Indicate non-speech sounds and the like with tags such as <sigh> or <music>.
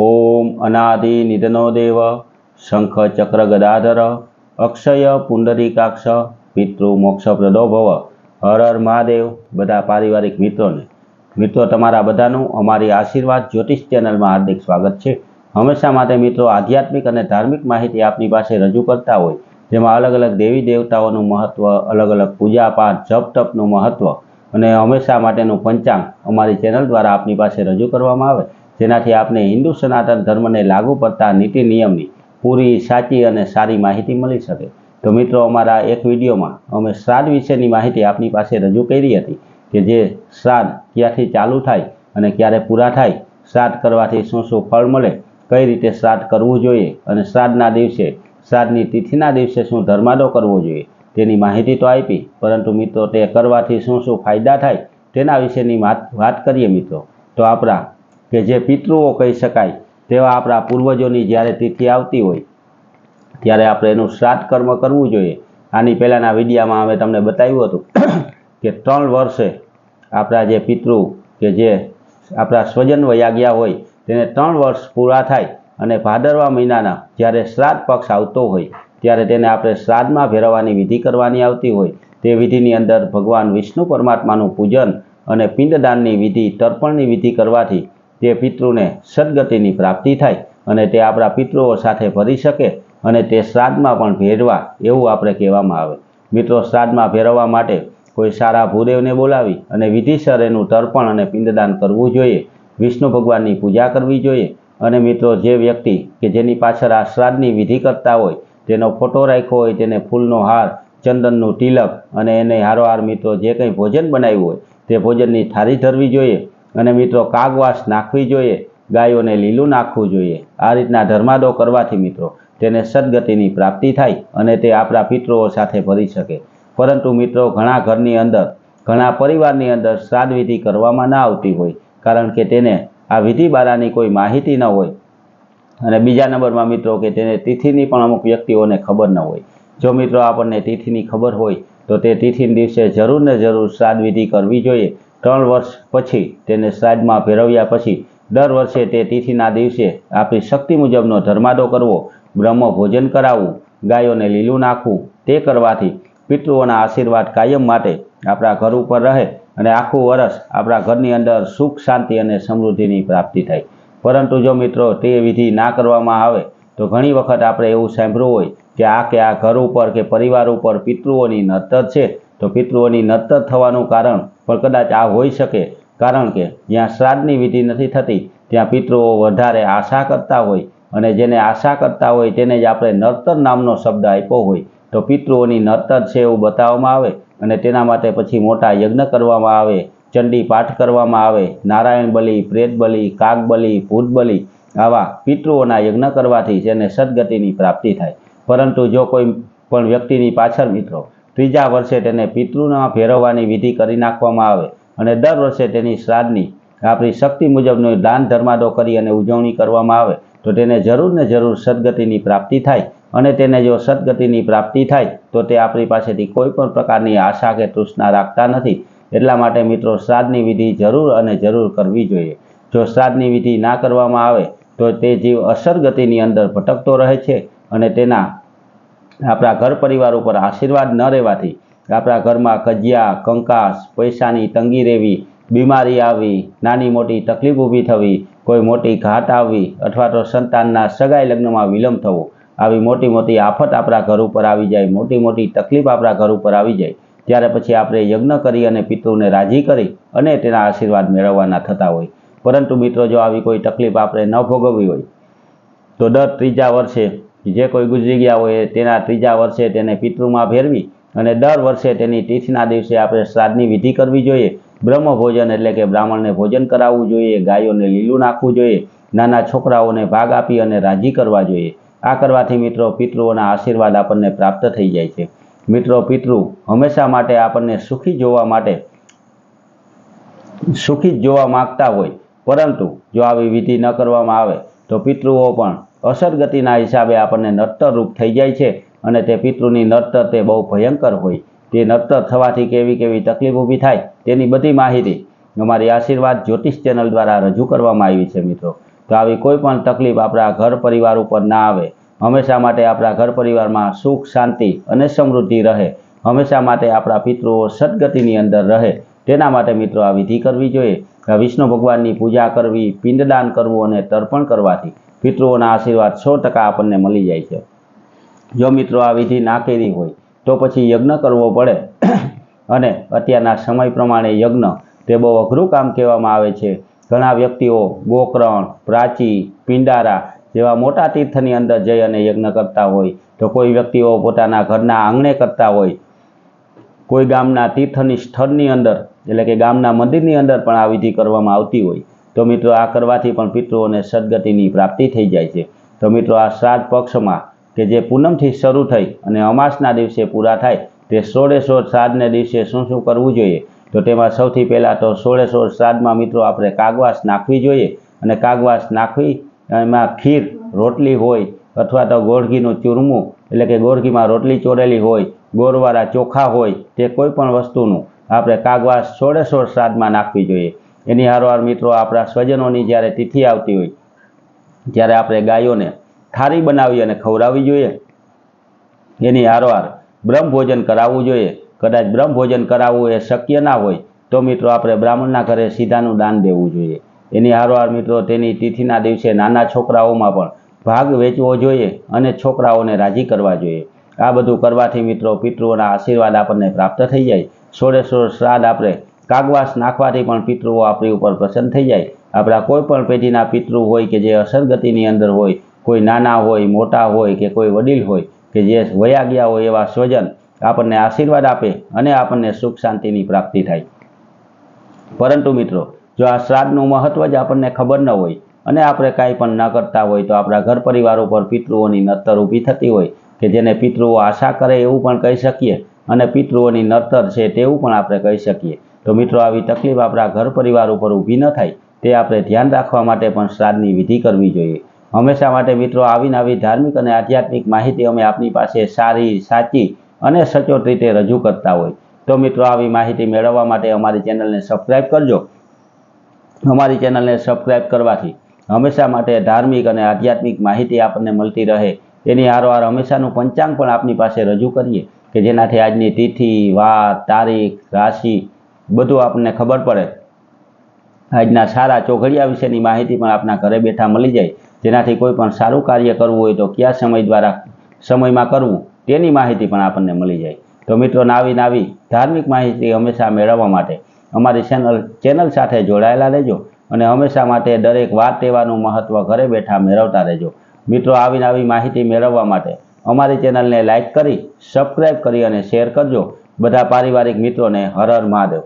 ઓમ અનાદિ નિધનો દેવ શંખ ચક્ર ગદાધર અક્ષય પુંડરીકાક્ષ પિતૃ મોક્ષ પ્રદો ભવ હર હર મહાદેવ બધા પારિવારિક મિત્રોને. મિત્રો, તમારા બધાનું અમારી આશીર્વાદ જ્યોતિષ ચેનલમાં હાર્દિક સ્વાગત છે. હંમેશા માટે મિત્રો, આધ્યાત્મિક અને ધાર્મિક માહિતી આપની પાસે રજૂ કરતા હોય, જેમાં અલગ અલગ દેવી દેવતાઓનું મહત્ત્વ અલગ અલગ પૂજા પાઠ જપ તપનું મહત્ત્વ અને હંમેશા માટેનું પંચાંગ અમારી ચેનલ દ્વારા આપની પાસે રજૂ કરવામાં આવે. જેનાથી આપને હિન્દુ સનાતન ધર્મને લાગુ પડતા નીતિ નિયમની પૂરી સાચી અને સારી માહિતી મળી શકે. તો મિત્રો, અમારા એક વિડીયોમાં અમે શ્રાદ્ધ વિશેની માહિતી આપની પાસે રજૂ કરી હતી કે જે શ્રાદ્ધ ક્યાંથી ચાલુ થાય અને ક્યારે પૂરા થાય, શ્રાદ્ધ કરવાથી શું શું ફળ મળે, કઈ રીતે શ્રાદ્ધ કરવું જોઈએ અને શ્રાદ્ધના દિવસે, શ્રાદ્ધની તિથિના દિવસે શું ધર્માદો કરવો જોઈએ તેની માહિતી તો આપી, પરંતુ મિત્રો, તે કરવાથી શું શું ફાયદા થાય તેના વિશેની વાત કરીએ મિત્રો. તો આપણા કે જે પિતૃઓ કહી શકાય તેવા આપણા પૂર્વજોની જ્યારે તિથિ આવતી હોય, ત્યારે આપણે એનું શ્રાદ્ધ કર્મ કરવું જોઈએ. આની પહેલાંના વિડીયામાં અમે તમને બતાવ્યું હતું કે ત્રણ વર્ષે આપણા જે પિતૃ કે જે આપણા સ્વજન વયા ગયા હોય, તેને ત્રણ વર્ષ પૂરા થાય અને ભાદરવા મહિનાના જ્યારે શ્રાદ્ધ પક્ષ આવતો હોય, ત્યારે તેને આપણે શ્રાદ્ધમાં ભેરવવાની વિધિ કરવાની આવતી હોય. તે વિધિની અંદર ભગવાન વિષ્ણુ પરમાત્માનું પૂજન અને પિંડદાનની વિધિ, તર્પણની વિધિ કરવાથી તે પિતૃને સદગતિની પ્રાપ્તિ થાય અને તે આપણા પિતૃઓ સાથે ભરી શકે અને તે શ્રાદ્ધમાં પણ ભેરવા એવું આપણે કહેવામાં આવે. મિત્રો, શ્રાદ્ધમાં ભેરવવા માટે કોઈ સારા ભૂદેવને બોલાવી અને વિધિસર એનું તર્પણ અને પિંડદાન કરવું જોઈએ. વિષ્ણુ ભગવાનની પૂજા કરવી જોઈએ. અને મિત્રો, જે વ્યક્તિ કે જેની પાછળ આ શ્રાદ્ધની વિધિ કરતા હોય, તેનો ફોટો રાખ્યો હોય, તેને ફૂલનો હાર, ચંદનનું તિલક અને એને હારોહાર મિત્રો જે કંઈ ભોજન બનાવ્યું હોય, તે ભોજનની થાળી ધરવી જોઈએ. અને મિત્રો કાગવાસ નાખવી જોઈએ, ગાયોને લીલું નાખવું જોઈએ. આ રીતના ધર્માદો કરવાથી મિત્રો તેને સદગતિની પ્રાપ્તિ થાય અને તે આપણા પિતૃઓ સાથે ભરી શકે. પરંતુ મિત્રો ઘણા ઘરની અંદર, ઘણા પરિવારની અંદર શ્રાદ્ધ વિધિ કરવામાં ના આવતી હોય, કારણ કે તેને આ વિધિ બારાની કોઈ માહિતી ન હોય. અને બીજા નંબરમાં મિત્રો કે તેને તિથિની પણ અમુક વ્યક્તિઓને ખબર ન હોય. જો મિત્રો આપણને તિથિની ખબર હોય, તો તે તિથિના દિવસે જરૂર ને જરૂર શ્રાદ્ધ વિધિ કરવી જોઈએ. ત્રણ વર્ષ પછી તેને શ્રાદ્ધમાં ભેરવ્યા પછી દર વર્ષે તે તિથિના દિવસે આપણી શક્તિ મુજબનો ધર્માદો કરવો બ્રહ્મ ભોજન કરાવવું, ગાયોને લીલું નાખવું, તે કરવાથી પિતૃઓના આશીર્વાદ કાયમ માટે આપણા ઘર ઉપર રહે અને આખું વર્ષ આપણા ઘરની અંદર સુખ, શાંતિ અને સમૃદ્ધિની પ્રાપ્તિ થાય. પરંતુ જો મિત્રો તે વિધિ ના કરવામાં આવે, તો ઘણી વખત આપણે એવું સાંભળ્યું હોય કે આ કે આ ઘર ઉપર કે પરિવાર ઉપર પિતૃઓની નતર છે તો પિતૃઓની નતર થવાનું કારણ પણ કદાચ આ હોઈ શકે. કારણ કે જ્યાં શ્રાદ્ધની વિધિ નથી થતી, ત્યાં પિતૃઓ વધારે આશા કરતા હોય અને જેને આશા કરતા હોય તેને જ આપણે નર્તર નામનો શબ્દ આપ્યો હોય. તો પિતૃઓની નર્તર છે એવું બતાવવામાં આવે અને તેના માટે પછી મોટા યજ્ઞ કરવામાં આવે, ચંડી પાઠ કરવામાં આવે, નારાયણ બલિ, પ્રેત બલિ, કાગ બલિ, ભૂત બલિ આવા પિતૃઓના યજ્ઞ કરવાથી જેને સદગતિની પ્રાપ્તિ થાય. પરંતુ જો કોઈ પણ વ્યક્તિની પાછળ મિત્રો ત્રીજા વર્ષે તેને પિતૃના ફેરવવાની વિધિ કરી નાખવામાં આવે અને દર વર્ષે તેની શ્રાદ્ધની આપણી શક્તિ મુજબનું દાન ધર્માદો કરી અને ઉજવણી કરવામાં આવે તો તેને જરૂર ને જરૂર સદગતિની પ્રાપ્તિ થાય અને તેને જો સદગતિની પ્રાપ્તિ થાય તો તે આપણી પાસેથી કોઈ પણ પ્રકારની આશા કે તૃષ્ણા રાખતા નથી. એટલા માટે મિત્રો શ્રાદ્ધની વિધિ જરૂર અને જરૂર કરવી જોઈએ. જો શ્રાદ્ધની વિધિ ના કરવામાં આવે તો તે જીવ અસરગતિની અંદર ભટકતો રહે છે અને તેના આપણા ઘર પરિવાર ઉપર આશીર્વાદ ન રહેવાથી આપણા ઘરમાં કજિયા, કંકાસ, પૈસાની તંગી રહેવી, બીમારી આવી, નાની મોટી તકલીફ ઊભી થવી, કોઈ મોટી ઘાટ આવવી અથવા તો સંતાનના સગાઈ લગ્નમાં વિલંબ થવો, આવી મોટી મોટી આફત આપણા ઘર ઉપર આવી જાય, મોટી મોટી તકલીફ આપણા ઘર ઉપર આવી જાય, ત્યારે પછી આપણે યજ્ઞ કરી અને પિતૃને રાજી કરી અને તેના આશીર્વાદ મેળવવાના થતા હોય. પરંતુ મિત્રો, જો આવી કોઈ તકલીફ આપણે ન ભોગવવી હોય, તો દર ત્રીજા વર્ષે જે કોઈ ગુજરી ગયા હોય તેના ત્રીજા વર્ષે તેને પિતૃમાં ભેરવી અને દર વર્ષે તેની તિથિના દિવસે આપણે શ્રાદ્ધની વિધિ કરવી જોઈએ. બ્રહ્મ ભોજન એટલે કે બ્રાહ્મણને ભોજન કરાવવું જોઈએ, ગાયોને લીલું નાખવું જોઈએ, નાના છોકરાઓને ભાગ આપી અને રાજી કરવા જોઈએ. આ કરવાથી મિત્રો પિતૃઓના આશીર્વાદ આપણને પ્રાપ્ત થઈ જાય છે. મિત્રો, પિતૃ હંમેશા માટે આપણને સુખી જોવા માટે સુખી જ જોવા માગતા હોય. પરંતુ જો આવી વિધિ ન કરવામાં આવે, તો પિતૃઓ પણ અસરગતિના હિસાબે આપણને નડતર રૂપ થઈ જાય છે અને તે પિતૃની નડતર તે બહુ ભયંકર હોય. તે નડતર થવાથી કેવી કેવી તકલીફ ઊભી થાય તેની બધી માહિતી અમારી આશીર્વાદ જ્યોતિષ ચેનલ દ્વારા રજૂ કરવામાં આવી છે મિત્રો. તો આવી કોઈ પણ તકલીફ આપણા ઘર પરિવાર ઉપર ના આવે. હંમેશા માટે આપણા ઘર પરિવારમાં સુખ, શાંતિ અને સમૃદ્ધિ રહે. હંમેશા માટે આપણા પિતૃઓ સદગતિની અંદર રહે. તેના માટે મિત્રો આ વિધિ કરવી જોઈએ. વિષ્ણુ ભગવાનની પૂજા કરવી, પિંડદાન કરવું અને તર્પણ કરવાથી. પિતૃઓના આશીર્વાદ સો ટકા આપણને મળી જાય છે. જો મિત્રો આ વિધિ ના કરી હોય, તો પછી યજ્ઞ કરવો પડે. <clears throat> અને અત્યારના સમય પ્રમાણે યજ્ઞ તે બહુ અઘરું કામ કહેવામાં આવે છે. ઘણા વ્યક્તિઓ ગોકરણ, પ્રાચી, પિંડારા જેવા મોટા તીર્થની અંદર જઈ અને યજ્ઞ કરતા હોય, તો કોઈ વ્યક્તિઓ પોતાના ઘરના આંગણે કરતા હોય. કોઈ ગામના તીર્થની સ્થળની અંદર, એટલે કે ગામના મંદિરની અંદર પણ આ વિધિ કરવામાં આવતી હોય. તો મિત્રો આ કરવાથી પણ પિતૃઓને સદગતિની પ્રાપ્તિ થઈ જાય છે. તો મિત્રો આ શ્રાદ્ધ પક્ષમાં કે જે પૂનમથી શરૂ થઈ અને અમાસના દિવસે પૂરા થાય તે સોળે સોળ શ્રાદ્ધને દિવસે શું શું કરવું જોઈએ? તો તેમાં સૌથી પહેલાં તો સોળે સોળ શ્રાદ્ધમાં મિત્રો આપણે કાગવાસ નાખવી જોઈએ અને કાગવાસ નાખવી, એમાં ખીર રોટલી હોય અથવા તો ગોળઘીનું ચૂરમું, એટલે કે ગોળઘીમાં રોટલી ચોરેલી હોય ગોળવાળા ચોખા હોય, તે કોઈ પણ વસ્તુનું આપણે કાગવાસ સોળે સોળ શ્રાદ્ધમાં નાખવી જોઈએ. એની હારોહાર મિત્રો, આપણા સ્વજનોની જ્યારે તિથિ આવતી હોય, ત્યારે આપણે ગાયોને ઠારી બનાવી અને ખવડાવવી જોઈએ. એની હારોહાર બ્રહ્મભોજન કરાવવું જોઈએ. કદાચ બ્રહ્મ ભોજન કરાવવું એ શક્ય ના હોય, તો મિત્રો આપણે બ્રાહ્મણના ઘરે સીધાનું દાન દેવું જોઈએ. એની હારોહાર મિત્રો, તેની તિથિના દિવસે નાના છોકરાઓમાં પણ ભાગ વેચવો જોઈએ અને છોકરાઓને રાજી કરવા જોઈએ. આ બધું કરવાથી મિત્રો પિતૃઓના આશીર્વાદ આપણને પ્રાપ્ત થઈ જાય. સોળે સોળ શ્રાદ્ધ આપણે કાગવાસ નાખવાથી પણ પિતૃઓ આપણી ઉપર પ્રસન્ન થઈ જાય. આપણા કોઈ પણ પેઢીના પિતૃ હોય કે જે અસરગતિની અંદર હોય, કોઈ નાના હોય, મોટા હોય કે કોઈ વડીલ હોય, કે જે વયા ગયા હોય એવા સ્વજન, આપણને આશીર્વાદ આપે અને આપણને સુખ શાંતિની પ્રાપ્તિ થાય. પરંતુ મિત્રો, જો આ શ્રાદ્ધનું મહત્વ જ આપણને ખબર ન હોય અને આપણે કાંઈ પણ ન કરતા હોય તો આપણા ઘર પરિવાર ઉપર પિતૃઓની નતર ઊભી થતી હોય કે જેને પિતૃઓ આશા કરે એવું પણ કહી શકીએ અને પિતૃઓની નડતર છે તેવું પણ આપણે કહી શકીએ. તો મિત્રો, આવી તકલીફ આપણા ઘર પરિવાર ઉપર ઊભી ન થાય, તે આપણે ધ્યાન રાખવા માટે પણ શ્રાદ્ધની વિધિ કરવી જોઈએ. હંમેશા માટે મિત્રો, આવીને આવી ધાર્મિક અને આધ્યાત્મિક માહિતી અમે આપની પાસે સારી, સાચી અને સચોટ રીતે રજૂ કરતા હોય. તો મિત્રો, આવી માહિતી મેળવવા માટે અમારી ચેનલને સબસ્ક્રાઈબ કરજો. અમારી ચેનલને સબસ્ક્રાઈબ કરવાથી હંમેશા માટે ધાર્મિક અને આધ્યાત્મિક માહિતી આપણને મળતી રહે. તેની હારોહાર હંમેશાનું પંચાંગ પણ આપની પાસે રજૂ કરીએ કે જેનાથી આજની તિથિ વાર તારીખ, રાશિ બધું આપણને ખબર પડે. આજના સારા ચોઘડિયા વિશેની માહિતી પણ આપના ઘરે બેઠા મળી જાય. જેનાથી કોઈ પણ સારું કાર્ય કરવું હોય તો કયા સમય દ્વારા સમયમાં કરવું તેની માહિતી પણ આપણને મળી જાય. તો મિત્રો, નાવી નાવી ધાર્મિક માહિતી હંમેશા મેળવવા માટે અમારી ચેનલ ચેનલ સાથે જોડાયેલા રહેજો અને હંમેશા માટે દરેક વાર તહેવારનું મહત્ત્વ ઘરે બેઠા મેળવતા રહેજો. મિત્રો, આવી આવી માહિતી મેળવવા માટે અમારી ચેનલને લાઇક કરી સબસ્ક્રાઇબ કરી અને શેર કરજો. બધા પારિવારિક મિત્રોને હર હર મહાદેવ.